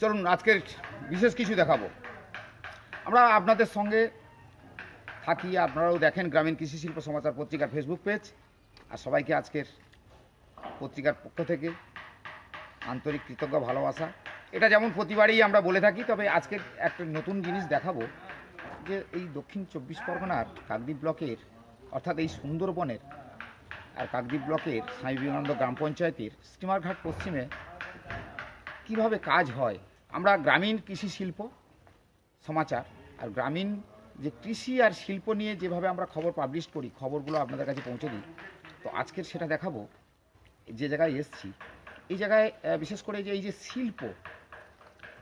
চলুন, আজকের বিশেষ কিছু দেখাবো। আমরা আপনাদের সঙ্গে থাকি, আপনারাও দেখেন গ্রামীণ কৃষি শিল্প সমাচার পত্রিকার ফেসবুক পেজ আর সবাইকে আজকের পত্রিকার পক্ষ থেকে আন্তরিক কৃতজ্ঞ ভালোবাসা। এটা যেমন প্রতিবারই আমরা বলে থাকি, তবে আজকে একটা নতুন জিনিস দেখাবো, যে এই দক্ষিণ চব্বিশ পরগনার কাকদ্বীপ ব্লকের, অর্থাৎ এই সুন্দরবনের আর কাকদ্বীপ ব্লকের স্বামী বিবেকানন্দ গ্রাম পঞ্চায়েতের স্টিমারঘাট পশ্চিমে কীভাবে কাজ হয়? আমরা গ্রামীণ কৃষি শিল্প সমাচার আর গ্রামীণ যে কৃষি আর শিল্প নিয়ে যেভাবে আমরা খবর পাবলিশ করি, খবরগুলো আপনাদের কাছে পৌঁছে দিই। তো আজকের সেটা দেখাবো, যে জায়গায় এসছি। এই জায়গায় বিশেষ করে যে এই যে শিল্প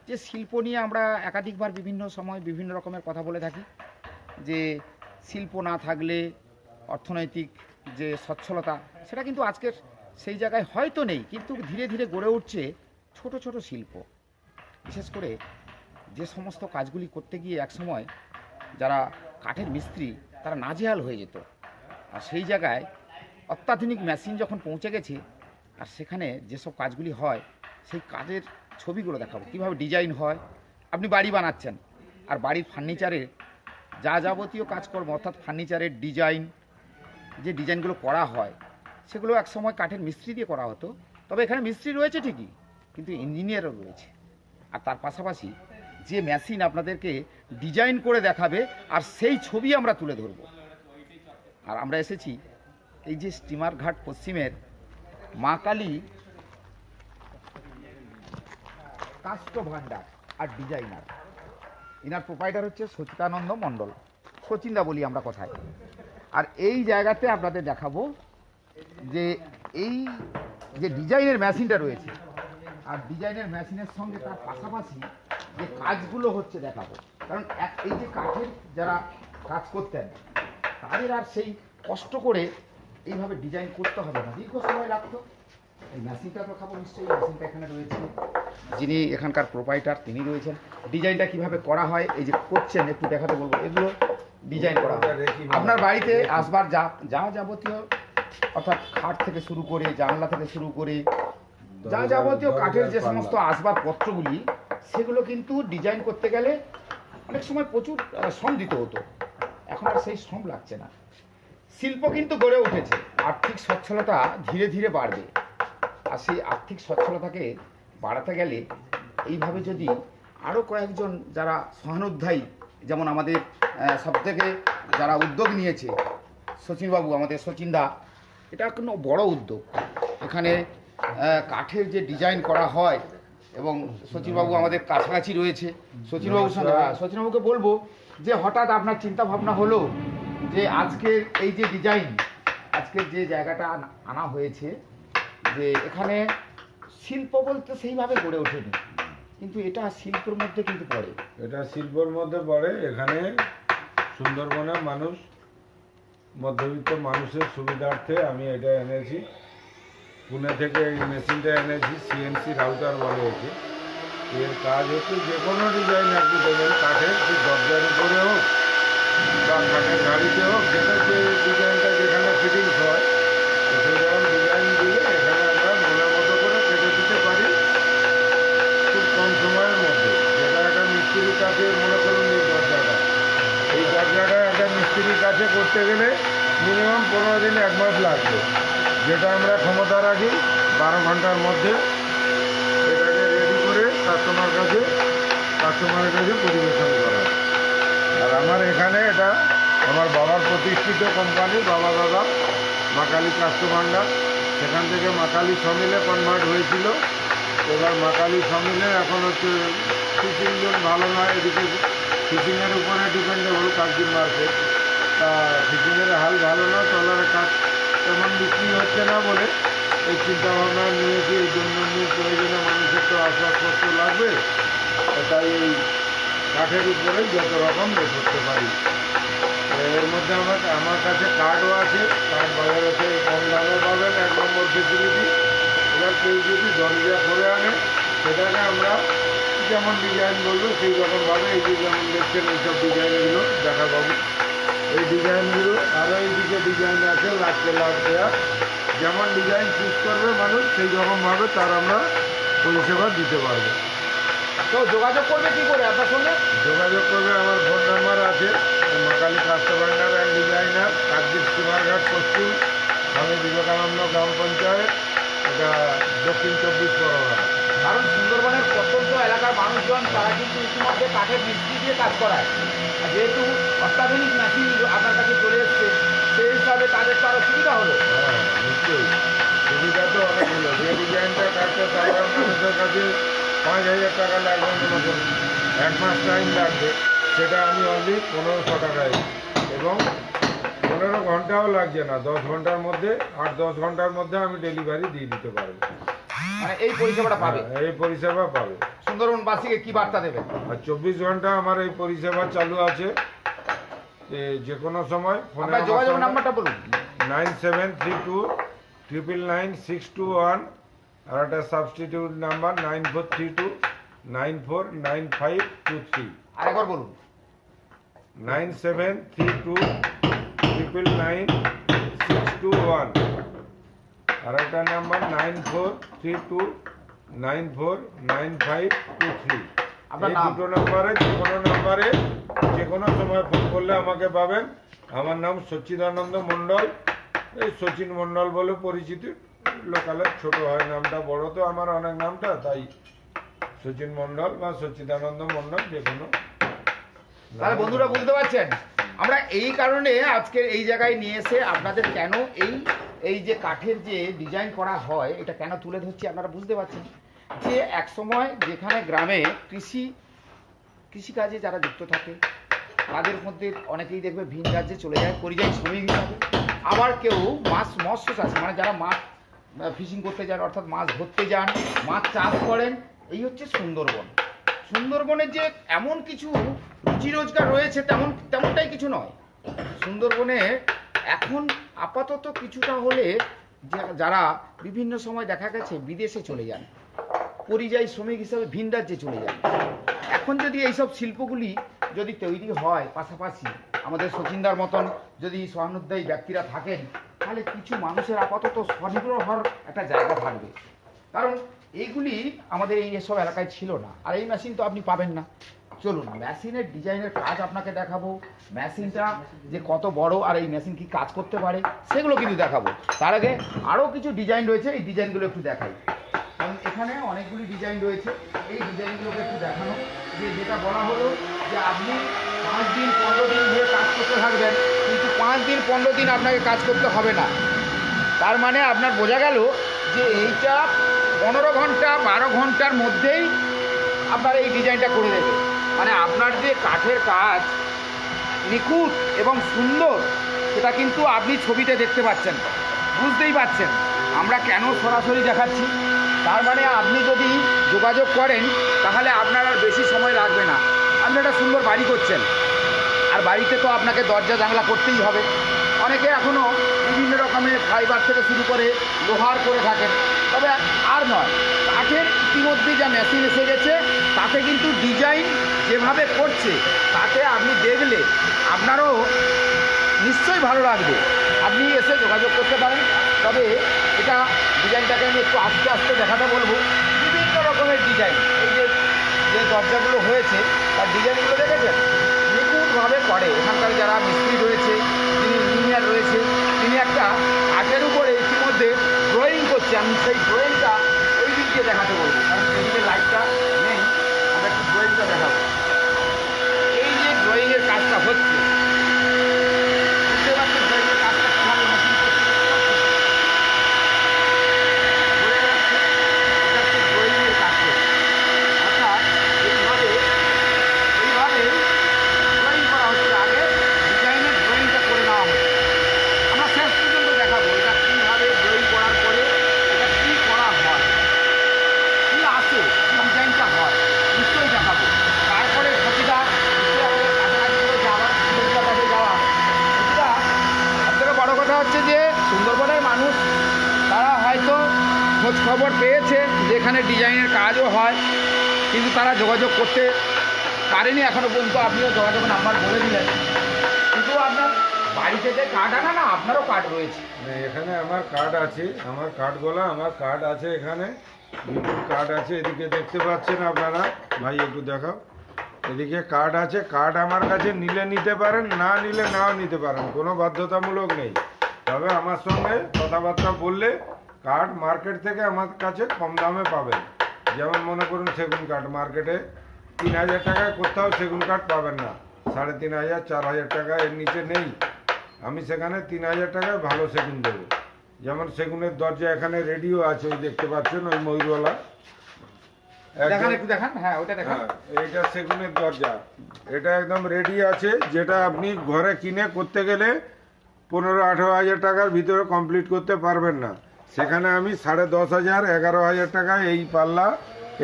যে শিল্প নিয়ে আমরা একাধিকবার বিভিন্ন সময় বিভিন্ন রকমের কথা বলে থাকি, যে শিল্প না থাকলে অর্থনৈতিক যে সচ্ছলতা, সেটা কিন্তু আজকের সেই জায়গায় হয়তো নেই, কিন্তু ধীরে ধীরে গড়ে উঠছে ছোট ছোট শিল্প। বিশেষ করে যে সমস্ত কাজগুলি করতে গিয়ে একসময় যারা কাঠের মিস্ত্রি, তারা নাজেহাল হয়ে যেত। আর সেই জায়গায় অত্যাধুনিক মেশিন যখন পৌঁছে গেছে, আর সেখানে যেসব কাজগুলি হয়, সেই কাজের ছবিগুলো দেখাবো। কীভাবে ডিজাইন হয়, আপনি বাড়ি বানাচ্ছেন, আর বাড়ির ফার্নিচারের যা যাবতীয় কাজকর্ম, অর্থাৎ ফার্নিচারের ডিজাইন যে ডিজাইনগুলো করা হয়, সেগুলো একসময় কাঠের মিস্ত্রি দিয়ে করা হতো। তবে এখানে মিস্ত্রি রয়েছে ঠিকই, কিন্তু ইঞ্জিনিয়ারও রয়েছে। আর তার পাশাপাশি যে মেশিন আপনাদেরকে ডিজাইন করে দেখাবে, আর সেই ছবি আমরা তুলে ধরব। আর আমরা এসেছি এই যে স্টিমার ঘাট পশ্চিমের মা কালী কাষ্ট ভান্ডার আর ডিজাইনার। ইনার প্রোপাইটার হচ্ছে সচিতানন্দ মণ্ডল। সচিনদা বলি আমরা কথায়। আর এই জায়গাতে আপনাদের দেখাবো যে এই যে ডিজাইনের মেশিনটা রয়েছে, আর ডিজাইনের মেশিনের সঙ্গে তার পাশাপাশি যে কাজগুলো হচ্ছে দেখাবো। কারণ এক, এই যে কাঠের যারা কাজ করতেন, তাদের আর সেই কষ্ট করে এইভাবে ডিজাইন করতে হবে না। দীর্ঘ সময় লাগতো। এই মেশিনটা তো নিশ্চয়ই মেশিনটা এখানে রয়েছে। যিনি এখানকার প্রোপাইটার তিনি রয়েছেন। ডিজাইনটা কীভাবে করা হয়, এই যে করছেন, একটু দেখাতে বলব। এগুলো ডিজাইন করা আপনার বাড়িতে আসবার যা যা যাবতীয় অর্থাৎ খাট থেকে শুরু করে জানলা থেকে শুরু করে যা যাবতীয় কাঠের যে সমস্ত আসবাবপত্রগুলি সেগুলো কিন্তু ডিজাইন করতে গেলে অনেক সময় প্রচুর শ্রম দিতে হতো। এখন আর সেই শ্রম লাগছে না। শিল্প কিন্তু গড়ে উঠেছে। আর্থিক সচ্ছলতা ধীরে ধীরে বাড়বে। আর সেই আর্থিক সচ্ছলতাকে বাড়াতে গেলে এইভাবে যদি আরও কয়েকজন যারা সহানুধ্যায়ী যেমন আমাদের সব থেকে যারা উদ্যোগ নিয়েছে, সচিনবাবু, আমাদের সচিনদা এটা কোনো বড় উদ্যোগ। এখানে কাঠের যে ডিজাইন করা হয় এবং সচিনবাবু আমাদের কাছাকাছি রয়েছে। সচিনবাবুর সঙ্গে সচিনবাবুকে বলব যে হঠাৎ আপনার চিন্তা ভাবনা হলো যে আজকের এই যে ডিজাইন আজকের যে জায়গাটা আনা হয়েছে, যে এখানে শিল্প বলতে সেইভাবে গড়ে ওঠেনি। কিন্তু এটা শিল্পের মধ্যে কিন্তু পড়ে। এটা শিল্পর মধ্যে পড়ে। এখানে সুন্দরবনে মানুষ, মধ্যবিত্ত মানুষের সুবিধার্থে আমি এটা এনেছি। পুনে থেকে এই মেশিনটা এনেছি, সিএনসি রাউটার বলে একে। এর কাজ হচ্ছে যে কোনো ডিজাইন আপনি দেবেন, কাঠের যে দরজার উপরে হোক বা কাঠের গাড়িতে হোক, যেটা যে ডিজাইনটা যেখানে ফিটিংস হয় তো সেই রকম ডিজাইন দিয়ে এখানে আমরা মনের মতো করে কেটে দিতে পারি খুব কম সময়ের মধ্যে। যেটা একটা মিস্ত্রির কাছে মনে করুন দরজাটা একটা মিস্ত্রির কাছে করতে গেলে মিনিমাম পনেরো দিন এক মাস লাগবে। যেটা আমরা ক্ষমতা রাখি, বারো ঘণ্টার মধ্যে এটাকে রেডি করে কাস্টমার কাছে কাস্টমারের কাছে পরিবেশন করা। আর আমার এখানে এটা আমার বাবার প্রতিষ্ঠিত কোম্পানি বাবা দাদা, মাকালি কাস্টমাররা সেখান থেকে মাকালি সমিলে কনভার্ট হয়েছিল। এবার মাকালি সমিলে এখন হচ্ছে ফিশিং জন ভালো নয়, এদিকে ফিশিংয়ের উপরে ডিপেন্ডেবল কাজদিন মার্কেট তা ফিশিংয়ের হাল ভালো না ট্রলারের কাজ তেমন বিক্রি হচ্ছে না বলে এই চিন্তা ভাবনা নিয়েছি, এই নিয়ে প্রয়োজনে মানুষের তো আসবাবপত্র লাগবে। তাই এই কাঠের উপরে যত রকম এ করতে পারি। এর মধ্যে আমার আমার কাছে কার্ডও আছে কার্ড বাজারে থেকে কম দামে পাবেন, এক নম্বর ফেসিলিটি এবার কেউ যদি দরজা করে আনে, সেটাকে আমরা যেমন ডিজাইন বলব সেই রকমভাবে এই যে যেমন দেখছেন এইসব ডিজাইনগুলো দেখাবাবু এই ডিজাইনগুলো আরও এইদিকে ডিজাইন আছে লাখ দেওয়া যেমন ডিজাইন চুজ করবে মানুষ সেই রকমভাবে তার আমরা পরিষেবা দিতে পারব। তো যোগাযোগ করবে কি করে আপনার সঙ্গে? যোগাযোগ করবে আমার ফোন নাম্বার আছে Makali customer and designer Kakdwip Simarghat পশ্চিম স্বামী বিবেকানন্দ গ্রাম পঞ্চায়েত এটা দক্ষিণ চব্বিশ পরগনা। কারণ সুন্দরবনের প্রত্যন্ত এলাকার মানুষজন, তারা কিন্তু ইতিমধ্যে কাঠের মিস্ত্রি দিয়ে কাজ করায়। আর যেহেতু অত্যাধুনিক মেশিন আপনার কাছে চলে এসছে, সেই হিসাবে তাদের তো আরও সুবিধা হলো। হ্যাঁ নিশ্চয়ই। সুবিধা তো অনেক হলো। যে ডিজাইনটা কাটতে সাধারণ মানুষের কাছে পাঁচ হাজার টাকা লাগবে করুন। এক মাস টাইম লাগবে। সেটা আমি অনলি পনেরোশো টাকায় এবং পনেরো ঘন্টাও লাগছে না। দশ ঘণ্টার মধ্যে, আট দশ ঘণ্টার মধ্যে আমি ডেলিভারি দিয়ে দিতে পারব। মানে এই পরিষেবাটা পাবে। হ্যাঁ, এই পরিষেবা পাবে। সুন্দরবনবাসীকে কি বার্তা দেবেন আর চব্বিশ ঘণ্টা আমার এই পরিষেবা চালু আছে। যে কোনো সময় ফোনে যোগাযোগ নাম্বারটা বলুন। Nine seven three two triple nine six two one আর একটা substitute number nine four three two nine four nine five two three. আরেকবার বলুন। Nine seven three two triple nine six two one. আর একটা number nine four three two nine four nine five two three. এই দুটো নাম্বারে যে কোনো নাম্বারে যে কোনো সময় ফোন করলে আমাকে পাবেন। আমার নাম সচ্চিদানন্দ মণ্ডল। এই সচিন মণ্ডল বলে পরিচিতি লোকালের ছোট হয় নামটা বড় তো আমার অনেক নামটা তাই সচিন মণ্ডল বা সচ্চিদানন্দ মণ্ডল যে কোনো তাহলে বন্ধুরা বুঝতে পারছেন আমরা এই কারণে আজকে এই জায়গায় নিয়ে এসে আপনাদের কেন এই এই যে কাঠের যে ডিজাইন করা হয়, এটা কেন তুলে ধরছি আপনারা বুঝতে পারছেন? যে এক সময় যেখানে গ্রামে কৃষি, কৃষিকাজে যারা যুক্ত থাকে, তাদের মধ্যে অনেকেই দেখবে ভিন রাজ্যে চলে যায়, পরিযায়ী শ্রমিক হিসাবে। আবার কেউ মাছ, মৎস্য চাষ মানে যারা মাছ ফিশিং করতে যান, অর্থাৎ মাছ ধরতে যান, মাছ চাষ করেন, এই হচ্ছে সুন্দরবন। সুন্দরবনে যে এমন কিছু রুজি রোজগার রয়েছে, তেমন, তেমনটাই কিছু নয়। সুন্দরবনে এখন আপাতত কিছুটা হলে যারা বিভিন্ন সময় দেখা গেছে বিদেশে চলে যান, পরিযায়ী শ্রমিক হিসাবে ভিন রাজ্যে চলে যান। এখন যদি এইসব শিল্পগুলি যদি তৈরি হয় পাশাপাশি, আমাদের সচিনদার মতন যদি সহানুদ্দায়ী ব্যক্তিরা থাকেন, তাহলে কিছু মানুষের আপাতত স্বনির্ভর হওয়ার একটা জায়গা থাকবে। কারণ এইগুলি আমাদের এই এসব এলাকায় ছিল না। আর এই মেশিন তো আপনি পাবেন না। চলুন, মেশিনের ডিজাইনের কাজ আপনাকে দেখাবো। মেশিনটা যে কত বড় আর এই মেশিন কি কাজ করতে পারে, সেগুলো কিন্তু দেখাবো। তার আগে আরও কিছু ডিজাইন রয়েছে, এই ডিজাইনগুলো একটু দেখাই। কারণ এখানে অনেকগুলি ডিজাইন রয়েছে, এই ডিজাইনগুলোকে একটু দেখানো। যে যেটা বলা হলো যে আপনি পাঁচ দিন, পনেরো দিন ধরে কাজ করতে থাকবেন, কিন্তু পাঁচ দিন, পনেরো দিন আপনাকে কাজ করতে হবে না। তার মানে আপনার বোঝা গেল যে এইটা পনেরো ঘণ্টা, বারো ঘণ্টার মধ্যেই আপনার এই ডিজাইনটা করে দেবে। মানে আপনার যে কাঠের কাজ, নিখুঁত এবং সুন্দর, সেটা কিন্তু আপনি ছবিতে দেখতে পাচ্ছেন। বুঝতেই পাচ্ছেন আমরা কেন সরাসরি দেখাচ্ছি? তার মানে আপনি যদি যোগাযোগ করেন, তাহলে আপনার আর বেশি সময় লাগবে না। আপনি একটা সুন্দর বাড়ি করছেন। আর বাড়িতে তো আপনাকে দরজা জানলা করতেই হবে। অনেকে এখনও বিভিন্ন রকমের ফাইবার থেকে শুরু করে লোহার করে থাকেন। তবে আর নয় কাঠের ইতিমধ্যে যা মেশিন এসে গেছে, তাতে কিন্তু ডিজাইন যেভাবে করছে, তাতে আপনি দেখলে আপনারও নিশ্চয়ই ভালো লাগবে। আপনি এসে যোগাযোগ করতে পারেন। তবে এটা ডিজাইনটাকে আমি একটু আস্তে আস্তে দেখাতে বলব। বিভিন্ন রকমের ডিজাইন, এই যে যে দরজাগুলো হয়েছে, তার ডিজাইনগুলো দেখেছেন? নিখুঁতভাবে করে। এখানকার যারা মিস্ত্রি রয়েছে ইঞ্জিনিয়ার রয়েছে। তিনি একটা আখের উপরে ইতিমধ্যে ড্রয়িং করছে। আমি সেই ড্রয়িংটা ওই দিক দিয়ে দেখাতে বলব। কারণ সেদিকে নেই আমরা একটু ড্রয়িংটা দেখাবো এই যে ড্রয়িংয়ের কাজটা হচ্ছে বুঝতে পারছেন ড্রয়িংয়ের কাজটা কীভাবে machine করছে? বোঝা যাচ্ছে? এটা হচ্ছে ড্রয়িংয়ের কাজ করছে। অর্থাৎ এইভাবে এইভাবে ড্রয়িং করা হচ্ছে আগে ডিজাইনের ড্রয়িংটা করে নেওয়া হচ্ছে আমরা শেষ পর্যন্ত দেখাবো এটা কীভাবে ড্রয়িং করার পরে এটা কী করা হয় কী আসে কী ডিজাইনটা হয় নিশ্চয়ই দেখাবো তারপরে সচিদা নিশ্চয়ই আমাদের কাছাকাছি রয়েছে আবার সচিদার কাছে যাওয়া সচিদা সবথেকে বড় কথা হচ্ছে যে সুন্দরবনের মানুষ তারা হয়তো খোঁজ খবর পেয়েছে যেখানে ডিজাইনের কাজও হয়, কিন্তু তারা যোগাযোগ করতে পারেনি এখনও পর্যন্ত। আপনিও যোগাযোগ নাম্বার বলে দিলেন। কিন্তু আপনার বাড়িতে যে কার্ড আনা না, আপনারও কার্ড রয়েছে। মানে এখানে আমার কার্ড আছে, আমার কার্ডগুলো আমার কার্ড আছে এখানে। কার্ড আছে, এদিকে দেখতে পাচ্ছেন আপনারা। ভাই, একটু দেখাও। এদিকে কার্ড আছে কার্ড আমার কাছে নিলে নিতে পারেন, না নিলে নাও নিতে পারেন, কোনো বাধ্যতামূলক নেই। তবে আমার সঙ্গে কথাবার্তা বললে কার্ড মার্কেট থেকে আমার কাছে কম দামে পাবেন। যেমন মনে করুন সেগুন কাঠ মার্কেটে তিন হাজার টাকায় কোথাও সেগুন কাঠ পাবেন না। সাড়ে তিন হাজার চার হাজার টাকা এর নিচে নেই। আমি সেখানে তিন হাজার টাকায় ভালো সেগুন দেবো। যেমন সেগুনের দরজা এখানে রেডিও আছে ওই দেখতে পাচ্ছেন ওই ময়ূরওয়ালা। দেখান একদম- একটু দেখান হ্যাঁ ওটা দেখান। হ্যাঁ, সেগুনের দরজা। এটা একদম রেডি আছে যেটা আপনি ঘরে কিনে করতে গেলে পনেরো আঠেরো হাজার টাকার ভিতরে কমপ্লিট করতে পারবেন না। সেখানে আমি সাড়ে দশ হাজার, এগারো হাজার টাকা এই পাল্লা,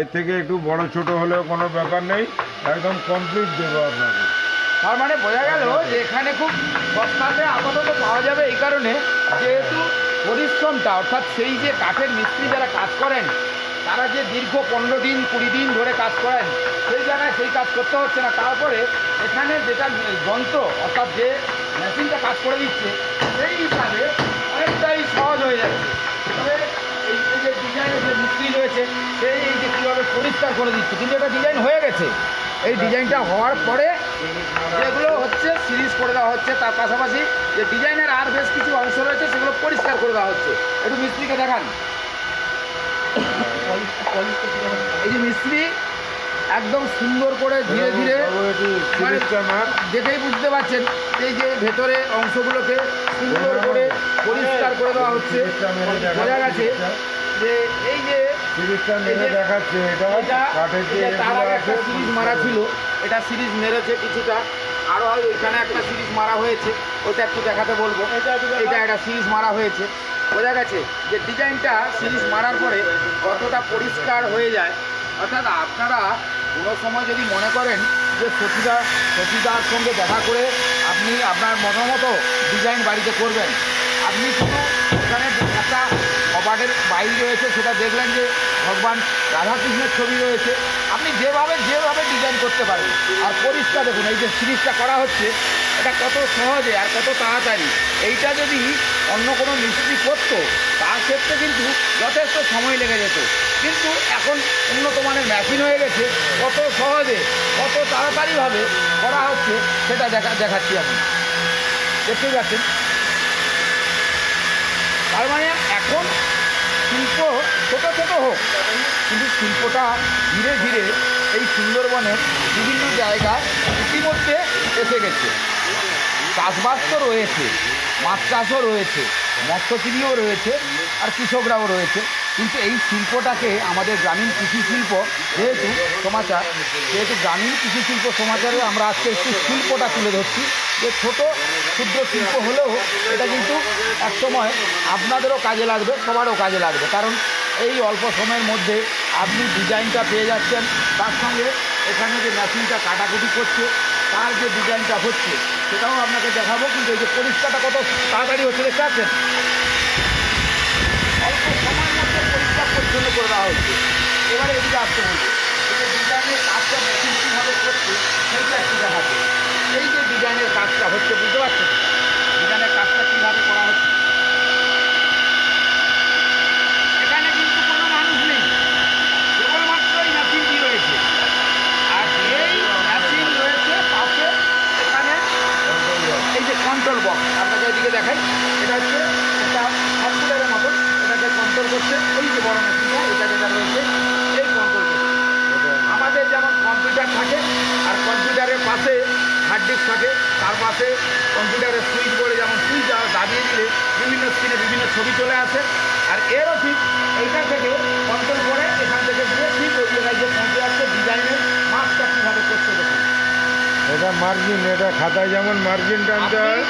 এর থেকে একটু বড় ছোট হলেও কোনো ব্যাপার নেই, একদম কমপ্লিট দেবো আপনাকে। তার মানে বোঝা গেল যে এখানে খুব সস্তাতে আপাতত পাওয়া যাবে এই কারণে, যেহেতু পরিশ্রমটা, অর্থাৎ সেই যে কাঠের মিস্ত্রি যারা কাজ করেন, তারা যে দীর্ঘ পনেরো দিন, কুড়ি দিন ধরে কাজ করেন, সেই জায়গায় সেই কাজ করতে হচ্ছে না। তারপরে এখানে যেটা যন্ত্র, অর্থাৎ যে মেশিনটা কাজ করে দিচ্ছে, সেই হিসাবে অনেকটাই সহজ হয়ে যাচ্ছে তবে এই এই যে ডিজাইনের যে মিস্ত্রি রয়েছে সেই এই যে কীভাবে পরিষ্কার করে দিচ্ছে কিন্তু এটা ডিজাইন হয়ে গেছে। এই ডিজাইনটা হওয়ার পরে যেগুলো হচ্ছে সিরিজ করে দেওয়া হচ্ছে তার পাশাপাশি যে ডিজাইনের আর বেশ কিছু অংশ রয়েছে সেগুলো পরিষ্কার করে দেওয়া হচ্ছে। একটু মিস্ত্রিকে দেখান। এই যে মিস্ত্রি একদম সুন্দর করে ধীরে ধীরে মানে দেখেই বুঝতে পারছেন এই যে ভেতরে অংশগুলোকে সুন্দর করে পরিষ্কার করে দেওয়া হচ্ছে। বোঝা গেছে যে এই যে সিরিজটা মেরে দেখাচ্ছে এটা কাঠের যে তার আগে একটা সিরিজ মারা ছিল এটা সিরিজ মেরেছে কিছুটা। আরও হয় এখানে একটা সিরিজ মারা হয়েছে ওটা একটু দেখাতে বলব। এটা একটা সিরিজ মারা হয়েছে। বোঝা গেছে যে ডিজাইনটা সিরিজ মারার পরে কতটা পরিষ্কার হয়ে যায়। অর্থাৎ আপনারা কোনো সময় যদি মনে করেন যে সচিদা সচিদার সঙ্গে দেখা করে আপনি আপনার মতামত ডিজাইন বাড়িতে করবেন। আপনি শুধু এখানে একটা কবাটের বাইরে রয়েছে, সেটা দেখলেন যে ভগবান রাধাকৃষ্ণের ছবি রয়েছে। আপনি যেভাবে যেভাবে ডিজাইন করতে পারেন, আর পরিষ্কার দেখুন, এই যে সিরিজটা করা হচ্ছে, এটা কত সহজে আর কত তাড়াতাড়ি। এইটা যদি অন্য কোনো মিস্ত্রি করতো, তার ক্ষেত্রে কিন্তু যথেষ্ট সময় লেগে যেত। কিন্তু এখন উন্নত মানের মেশিন হয়ে গেছে, কত সহজে, কত তাড়াতাড়িভাবে করা হচ্ছে, সেটা দেখা, দেখাচ্ছি আমি। দেখতেই পাচ্ছেন? তার মানে এখন শিল্প ছোট ছোট হোক, কিন্তু শিল্পটা ধীরে ধীরে এই সুন্দরবনের বিভিন্ন জায়গায় ইতিমধ্যে এসে গেছে। চাষবাস তো রয়েছে, মাছ চাষও রয়েছে, মৎস্যজীবীও রয়েছে। আর কৃষকরাও রয়েছে। কিন্তু এই শিল্পটাকে আমাদের গ্রামীণ কৃষি শিল্প যেহেতু সমাচার, যেহেতু গ্রামীণ কৃষি শিল্প সমাচারে আমরা আজকে একটু শিল্পটা তুলে ধরছি। যে ছোট ক্ষুদ্র শিল্প হলেও এটা কিন্তু একসময় আপনাদেরও কাজে লাগবে, সবারও কাজে লাগবে। কারণ এই অল্প সময়ের মধ্যে আপনি ডিজাইনটা পেয়ে যাচ্ছেন, তার সঙ্গে এখানে যে মেশিনটা কাটাকুটি করছে, তার যে ডিজাইনটা হচ্ছে, সেটাও আপনাকে দেখাবো। কিন্তু এই যে পরিষ্কারটা কত তাড়াতাড়ি হচ্ছে, দেখতে পাচ্ছেন অল্প সময়ের মধ্যে পরিচ্ছন্ন করে দেওয়া হচ্ছে এবারে এদিকে আসতে বলছে। এই ডিজাইনের কাজটা মেশিন কীভাবে করছে, সেইটা একটু দেখাচ্ছে এই যে ডিজাইনের কাজটা হচ্ছে, বুঝতে পারছেন? ডিজাইনের কাজটা কীভাবে করা হচ্ছে? এখানে কিন্তু কোনো মানুষ নেই। কেবলমাত্র এই মেশিনটি রয়েছে। আর এই মেশিন রয়েছে পাশে এখানে এই যে কন্ট্রোল বক্স আপনাকে এদিকে দেখাই। এটা হচ্ছে একটা কম্পিউটারের মতন এটাকে কন্ট্রোল করছে এই যে বড় মেশিনটা এটা যেটা রয়েছে এই কন্ট্রোল করছে আমাদের যেমন কম্পিউটার থাকে আর কম্পিউটারের পাশে হার্ড ডিস্ক থাকে তার পাশে কম্পিউটারের সুইচ বোর্ডে যেমন সুইচ দাবিয়ে দিলে বিভিন্ন স্ক্রিনে বিভিন্ন ছবি চলে আসে। আর এরও ঠিক এইটা থেকে কন্ট্রোল করে এখান থেকে দিয়ে ঠিক ওই জায়গায় যে পৌঁছে যাচ্ছে ডিজাইনের মাপটা কীভাবে করতে দেখুন। এটা মার্জিন এটা খাতায় যেমন মার্জিন টানতে হয়।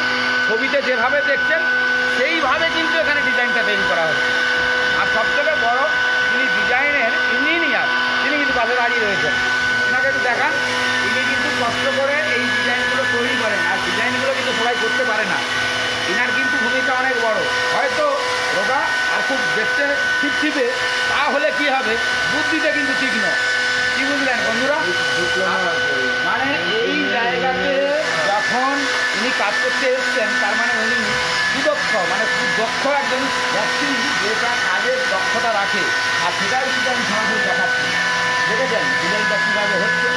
ছবিতে যেভাবে দেখছেন সেইভাবে কিন্তু এখানে ডিজাইনটা তৈরি করা হচ্ছে সবথেকে বড় যিনি ডিজাইনের ইঞ্জিনিয়ার, তিনি কিন্তু পাশে দাঁড়িয়ে রয়েছেন। ওনাকে একটু দেখান ইনি কিন্তু কষ্ট করে এই ডিজাইনগুলো তৈরি করেন, আর ডিজাইনগুলো কিন্তু সবাই করতে পারে না। ইনার কিন্তু ভূমিকা অনেক বড়। হয়তো রোগা আর খুব দেখতে ছিপছিপে, তাহলে কি হবে? বুদ্ধিটা কিন্তু তীক্ষ্ণ কি বুঝলেন বন্ধুরা? মানে এই জায়গাতে যখন উনি কাজ করতে এসছেন, তার দক্ষ একজন ব্যক্তি যেটা কাজের দক্ষতা রাখে, আর সেটাই কিন্তু আমি সরাসরি দেখাচ্ছি। দেখেছেন ডিজাইনটা কীভাবে হচ্ছে?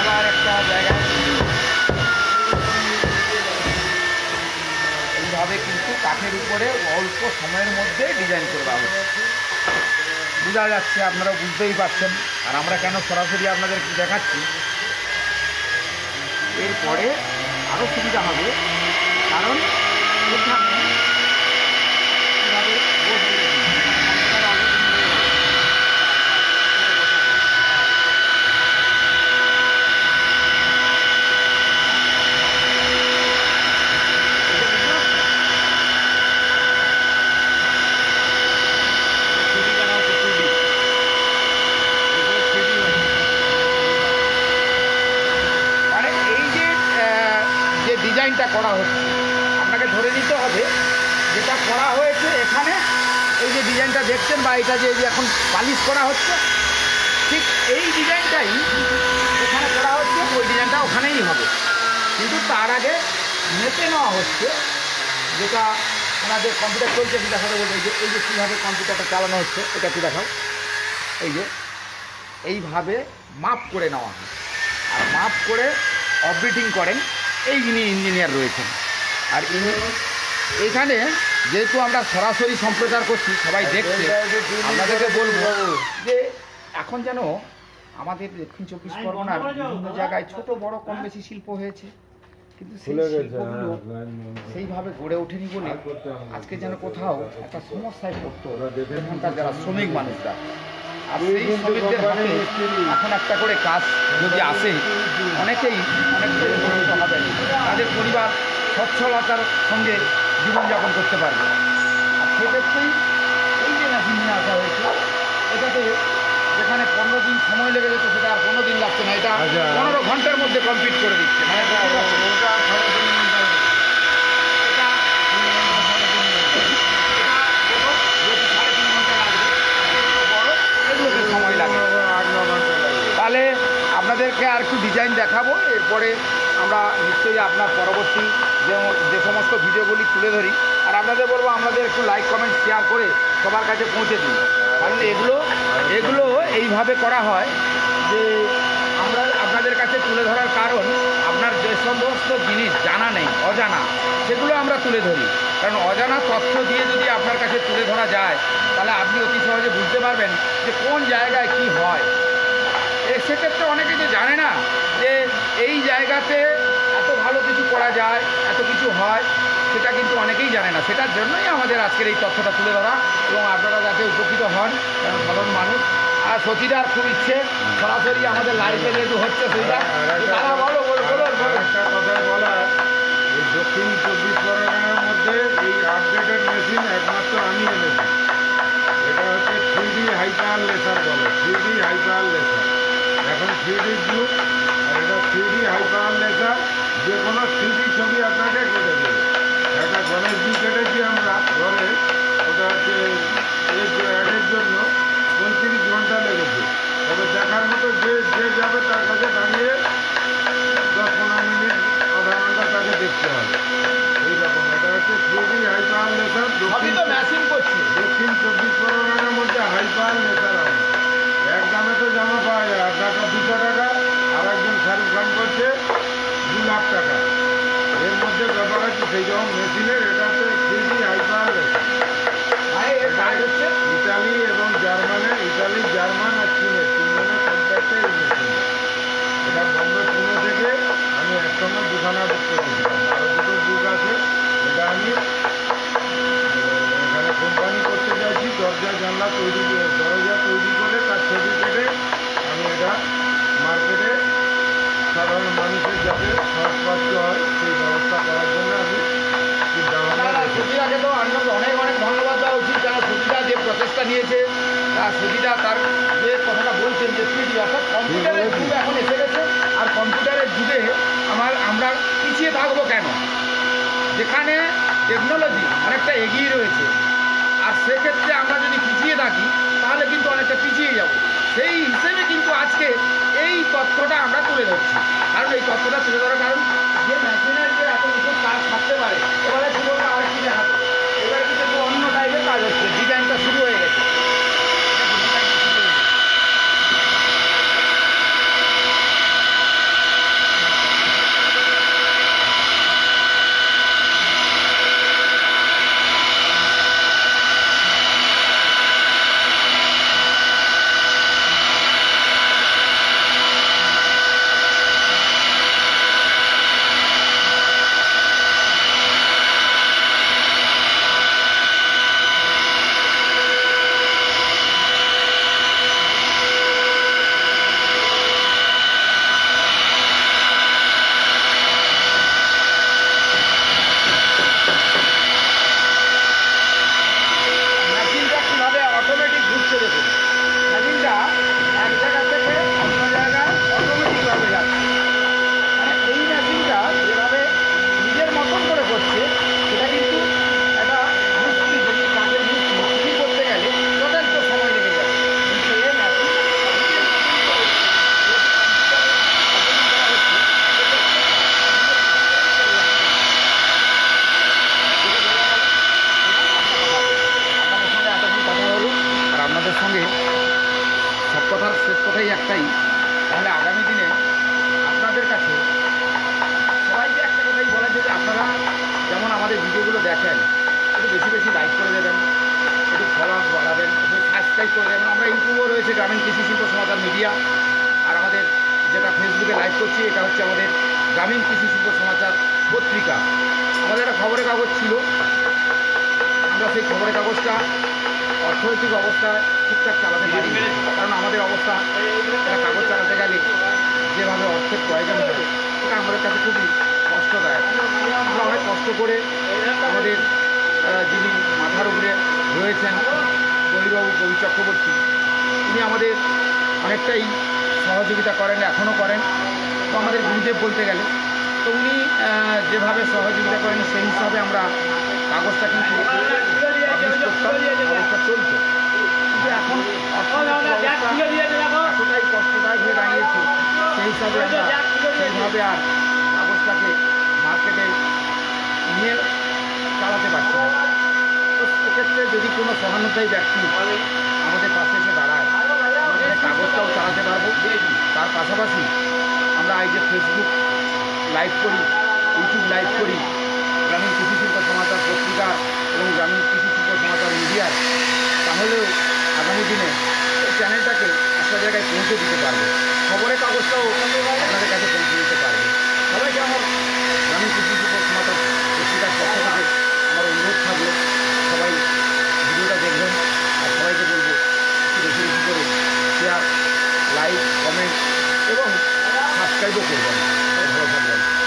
আবার একটা জায়গায় এইভাবে কিন্তু কাঠের উপরে অল্প সময়ের মধ্যে ডিজাইন করে দেওয়া হচ্ছে। বোঝা যাচ্ছে, আপনারা বুঝতেই পারছেন। আর আমরা কেন সরাসরি আপনাদের দেখাচ্ছি। এরপরে আরও সুবিধা হবে, কারণ এখানে কীভাবে বসবে দেখুন। আপনারা আগে ছবিটা নাও তো 2D এগুলো 3D হয়। মানে এই যে আহ, যে ডিজাইনটা করা হচ্ছে আপনাকে ধরে নিতে হবে যেটা করা হয়েছে এখানে এই যে ডিজাইনটা দেখছেন বা এটা যে এখন পালিশ করা হচ্ছে, ঠিক এই ডিজাইনটাই এখানে করা হচ্ছে, ওই ডিজাইনটা ওখানেই হবে। কিন্তু তার আগে মেপে নেওয়া হচ্ছে, যেটা ওনাদের কম্পিউটার চলছে কি দেখাতে বলব, এই যে এই যে কীভাবে কম্পিউটারটা চালানো হচ্ছে, এটা একটু দেখাও। এই যে, এইভাবে মাপ করে নেওয়া হয়। আর মাপ করে অপারেটিং করেন, এই যিনি ইঞ্জিনিয়ার রয়েছেন। আর এখানে যেহেতু আমরা সরাসরি সম্প্রচার করছি সবাই দেখছে আপনাদেরকে বলব যে এখন যেন আমাদের দক্ষিণ চব্বিশ পরগনার বিভিন্ন জায়গায় ছোট বড় কম বেশি শিল্প হয়েছে কিন্তু সেই শিল্পগুলো হ্যাঁ, সেইভাবে গড়ে ওঠেনি বলে। আজকে যেন কোথাও একটা সমস্যায় পড়তো এখানকার যারা শ্রমিক মানুষরা। আর সেই শ্রমিকদের হাতে এখন একটা করে কাজ যদি আসে অনেকেই অনেকটাই উপকৃত হবে। তাদের পরিবার সচ্ছলতার সঙ্গে জীবনযাপন করতে পারবে। আর সেক্ষেত্রেই এই যে মেশিন নিয়ে আসা হয়েছে এটাতে যেখানে পনেরো দিন সময় লেগে যেত সেটা আর পনেরো দিন লাগছে না। এটা আচ্ছা। পনেরো ঘণ্টার মধ্যে কমপ্লিট করে দিচ্ছে। মানে। তাহলে আপনাদেরকে আর একটু ডিজাইন দেখাবো। এরপরে আমরা নিশ্চয়ই আপনার পরবর্তী যে যে সমস্ত ভিডিওগুলি তুলে ধরি, আর আপনাদের বলব আমাদের একটু লাইক কমেন্ট শেয়ার করে সবার কাছে পৌঁছে দিন। কারণ এগুলো এগুলো এইভাবে করা হয় যে আমরা আপনাদের কাছে তুলে ধরার কারণ আপনার যে সমস্ত জিনিস জানা নেই, অজানা, সেগুলো আমরা তুলে ধরি। কারণ অজানা তথ্য দিয়ে যদি আপনার কাছে তুলে ধরা যায়, তাহলে আপনি অতি সহজে বুঝতে পারবেন যে কোন জায়গায় কি হয়। সেক্ষেত্রে অনেকে যে জানে না যে এই জায়গাতে কিছু করা যায় এত কিছু হয় সেটা কিন্তু অনেকেই জানে না। সেটার জন্যই আমাদের আজকের এই তথ্যটা তুলে ধরা এবং আপনারা যাতে উপকৃত হন কারণ সাধারণ মানুষ। আর সতীদার খুব ইচ্ছে সরাসরি আমাদের লাইফে যেহেতু হচ্ছে সেইটা তারা বলো বলো বলো বলো। একটা কথা বলার এই দক্ষিণ চব্বিশ পরগনার মধ্যে এই আপডেটেড মেশিন একমাত্র আমি এনেছি। এটা হচ্ছে থ্রি ডি হাইপার লেসার বলে থ্রি ডি হাইপার লেসার এখন থ্রি ডি যুগ আর এটা থ্রি ডি হাইপার লেসার যে কোনো থ্রি ডি ছবি আপনাকে কেটে দেবে। একটা গণেশজি কেটেছি আমরা ঘরে ওটা হচ্ছে অ্যাডের জন্য পঁয়ত্রিশ ঘণ্টা লেগেছে। তবে দেখার মতো যে যে যাবে তার কাছে দাঁড়িয়ে দশ পনেরো মিনিট আধা ঘণ্টা তাকে দেখতে হবে। এইরকম এটা হচ্ছে থ্রি হাই পাওয়ার লেসার সবই তো দক্ষিণ চব্বিশ পরগনার মধ্যে হাই পাওয়ার লেসার হবে এক দামে তো জামা পাওয়া যায় আর টাকা দুশো টাকা। শাহরুখ খান করছে দু লাখ টাকা এর মধ্যে ব্যাপার হচ্ছে সেই রকম মেশিনের এটা হচ্ছে থ্রি হাই পাওয়ার লেসার মানে এর কাজ হচ্ছে ইতালি এবং জার্মানে ইতালি জার্মান আর চীনের তিনজনের কন্ট্রাক্টে এই মেশিন এটা বম্বে পুনে থেকে আমি একসঙ্গে দুখানা বুক করেছিলাম আরও দুটো বুক আছে এটা আমি আহ, এখানে কোম্পানি করতে চাইছি দরজা জানলা তৈরি করে দরজা তৈরি করে তার ছবি কেটে আমি এটা মার্কেটে সাধারণ মানুষের যাতে সহজপাচ্য হয় সেই ব্যবস্থা করার জন্য আমি চিন্তা ভাবনা না, না, রেখেছি। সতীদাকে তো অনেক অনেক অনেক ধন্যবাদ দেওয়া উচিত কেন সতীদা প্রচেষ্টা নিয়েছে তার সুবিধা তার যে কথাটা বলছেন যে থ্রিডি অর্থাৎ কম্পিউটারের। যুগ এখন এসে গেছে, আর কম্পিউটারের যুগে আমার, আমরা পিছিয়ে থাকব কেন যেখানে টেকনোলজি অনেকটা এগিয়ে রয়েছে আর সেক্ষেত্রে আমরা যদি পিছিয়ে থাকি করে দেবেন আমরা ইউটিউবও রয়েছে, গ্রামীণ কৃষি শিল্প সমাচার মিডিয়া। আর আমাদের যেটা ফেসবুকে লাইভ করছি, এটা হচ্ছে আমাদের গ্রামীণ কৃষি শিল্প সমাচার পত্রিকা। আমাদের একটা খবরের কাগজ ছিল। আমরা সেই খবরের কাগজটা অর্থনৈতিক অবস্থা ঠিকঠাক চালাতে পারি কারণ আমাদের অবস্থা, একটা কাগজ চালাতে গেলে যেভাবে অর্থের প্রয়োজন হয়, সেটা আমাদের কাছে খুবই কষ্টদায়ক। আমরা অনেক কষ্ট করে আমাদের যিনি মাথার উপরে রয়েছেন কবিবাবু কবি চক্রবর্তী তিনি আমাদের অনেকটাই সহযোগিতা করেন, এখনও করেন। তো আমাদের গুরুদেব বলতে গেলে, তো উনি যেভাবে সহযোগিতা করেন, সেই হিসাবে আমরা কাগজটা কিন্তু কাগজটা চলতো। কিন্তু এখন এতটাই কষ্টদায়ক হয়ে দাঁড়িয়েছে, সেই হিসাবে আমরা সেইভাবে আর কাগজটাকে মার্কেটে নিয়ে চালাতে পারছি সেক্ষেত্রে যদি কোনো সহানুভূতি ব্যক্তি আমাদের পাশে এসে দাঁড়ায়, আমাদের কাগজটাও চালাতে পারব। তার পাশাপাশি আমরা এই যে ফেসবুক লাইভ করি ইউটিউব লাইভ করি, গ্রামীণ কৃষি শিল্প সমাচার পত্রিকা এবং গ্রামীণ কৃষি শিল্প সমাচার মিডিয়ার তাহলেও আগামী দিনে এই চ্যানেলটাকে একটা জায়গায় পৌঁছে দিতে পারবে। খবরের কাগজটাও আপনাদের কাছে পৌঁছে দিতে পারবে। সবাইকে আমার গ্রামীণ কৃষি শিল্প সমাচার পত্রিকার পক্ষ থেকে আমার অনুরোধ থাকল। সবাই ভিডিওটা দেখবেন, আর সবাইকে বলব বেশি বেশি করে শেয়ার লাইক কমেন্ট এবং সাবস্ক্রাইবও করবেন ভালো থাকবেন।